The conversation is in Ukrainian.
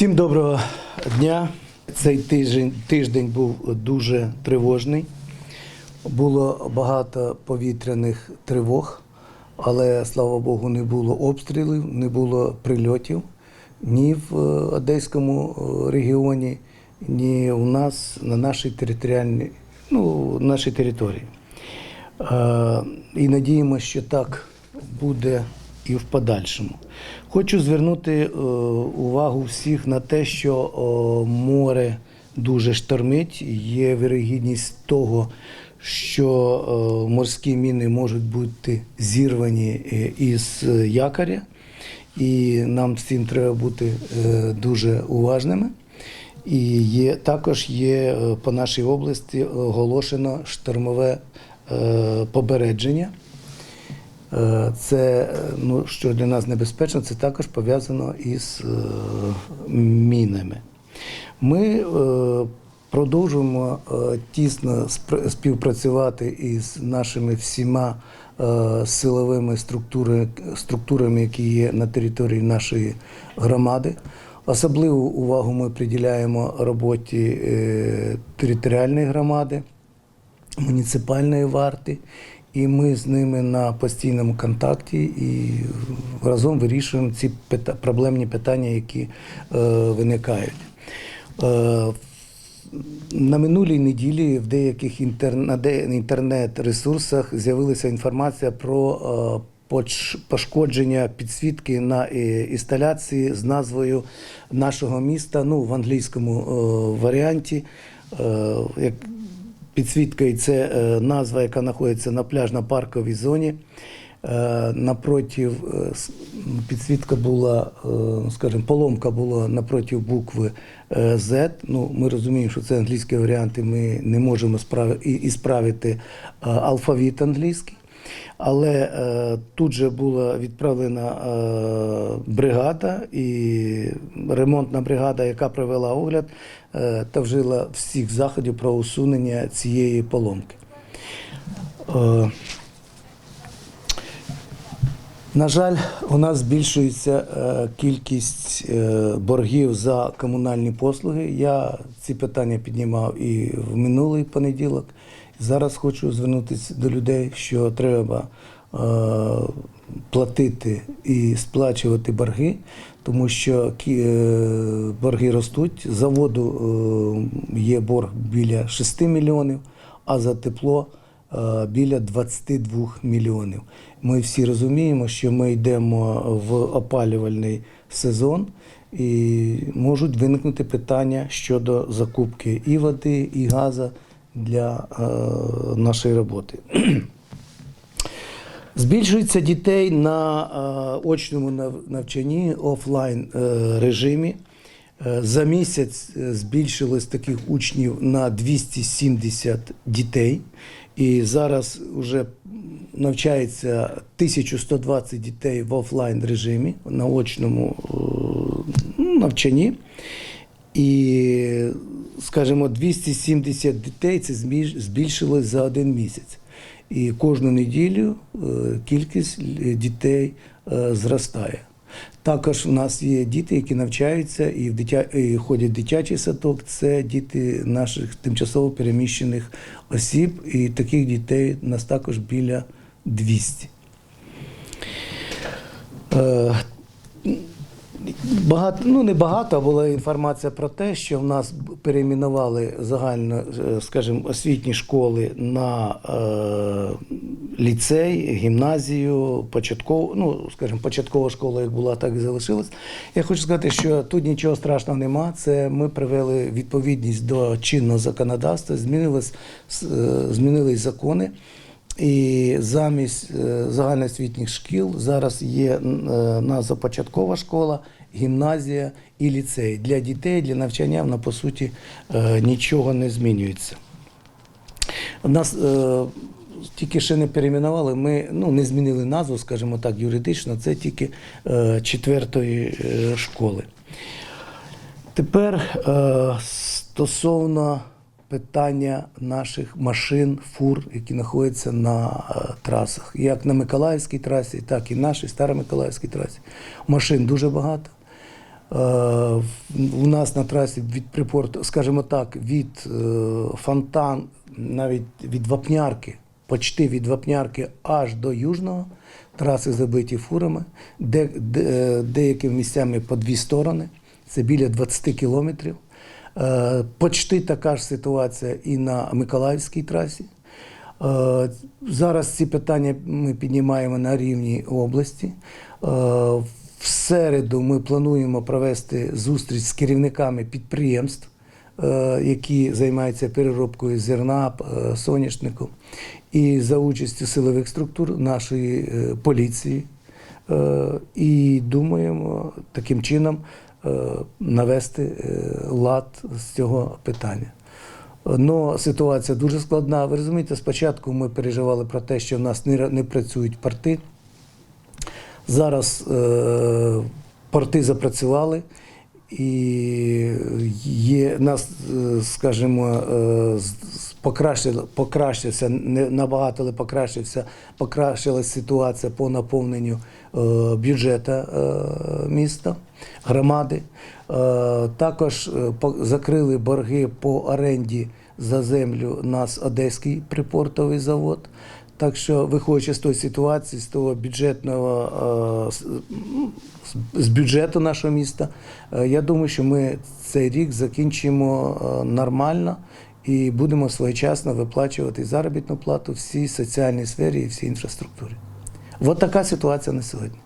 Всім доброго дня. Цей тиждень, тиждень був дуже тривожний. Було багато повітряних тривог, але слава Богу, не було обстрілів, не було прильотів ні в е, Одеському е, регіоні, ні у нас на нашій територіальній, ну, нашій території. Е, І надіємося, що так буде і в подальшому. Хочу звернути е, увагу всіх на те, що море дуже штормить. Є вирогідність того, що е, морські міни можуть бути зірвані е, із е, якоря, і нам цим треба бути е, дуже уважними. І є, також є е, по нашій області оголошено штормове е, попередження. Е, Це, е, ну, що для нас небезпечно, це також пов'язано із е, мінами. Ми продовжуємо тісно співпрацювати із нашими всіма силовими структури, структурами, які є на території нашої громади. Особливу увагу ми приділяємо роботі територіальної громади муніципальної варти, і ми з ними на постійному контакті і разом вирішуємо ці пита- проблемні питання, які е, виникають. Е, на минулій неділі в деяких інтер... інтернет-ресурсах з'явилася інформація про е, пошкодження підсвітки на інсталяції з назвою нашого міста, ну в англійському варіанті. Як підсвітка і це е, назва, яка знаходиться на пляжно-парковій зоні. Е, Напротив е, підсвітка була, е, скажімо, поломка була напроти букви Z. Ну, ми розуміємо, що це англійські варіанти, ми не можемо справи, і, справити алфавіт англійський. Але е, тут же була відправлена е, бригада і ремонтна бригада, яка провела огляд е, та вжила всіх заходів про усунення цієї поломки. Е, на жаль, у нас збільшується е, кількість е, боргів за комунальні послуги. Я ці питання піднімав і в минулий понеділок. Зараз хочу звернутися до людей, що треба е, платити і сплачувати борги, тому що е, борги ростуть. За воду е, є борг біля 6 мільйонів, а за тепло е, біля 22 мільйонів. Ми всі розуміємо, що ми йдемо в опалювальний сезон і можуть виникнути питання щодо закупки і води, і газу для е, нашої роботи. Збільшується дітей на е, очному навчанні офлайн е, режимі. За місяць збільшилось таких учнів на 270 дітей. І зараз вже навчається 1120 дітей в офлайн режимі на очному е, навчанні. І, скажімо, 270 дітей це збільшилось за один місяць. І кожну неділю е, кількість дітей е, зростає. Також у нас є діти, які навчаються і в дитя... і ходять в дитячий садок. Це діти наших тимчасово переміщених осіб, і таких дітей у нас також біля 200. Багато, ну не багато, була інформація про те, що в нас перейменували загально, е, скажімо, освітні школи на е, ліцей, гімназію, початкову, ну, скажімо, початкова школа як була, так і залишилась. Я хочу сказати, що тут нічого страшного нема. Це ми привели відповідність до чинного законодавства, змінились, е, змінились закони. І замість е, загальноосвітніх шкіл зараз є е, назва початкова школа, гімназія і ліцей. Для дітей, для навчання вона по суті е, нічого не змінюється. Нас тільки ще не перейменували, ми ну, не змінили назву, скажімо так, юридично, це тільки четвертої школи. Тепер стосовно питання наших машин, фур, які знаходяться на е, трасах, як на Миколаївській трасі, так і нашій Старомиколаївській трасі. Машин дуже багато. У нас на трасі від припорту, скажімо так, від е, фонтан, навіть від Вапнярки, почти від Вапнярки аж до Южного, траси забиті фурами, де, де, е, деякими місцями по дві сторони, це біля 20 кілометрів. Е, Почти така ж ситуація і на Миколаївській трасі. Е, Зараз ці питання ми піднімаємо на рівні області. Е, В середу ми плануємо провести зустріч з керівниками підприємств, які займаються переробкою зерна, соняшнику, і за участю силових структур нашої поліції. І думаємо таким чином навести е, лад з цього питання. Но ситуація дуже складна. Ви розумієте, спочатку ми переживали про те, що в нас не, не працюють порти. Зараз е, порти запрацювали, і є нас, е, скажімо, покращила, покращився, набагато, але покращився, покращилась ситуація по наповненню е, бюджету е, міста, громади. Е, також закрили борги по оренді за землю нас Одеський припортовий завод. Так що, виходячи з тої ситуації, з того бюджетного з- бюджету нашого міста, я думаю, що ми цей рік закінчимо нормально і будемо своєчасно виплачувати заробітну плату всій соціальній сфері і всій інфраструктурі. От така ситуація на сьогодні.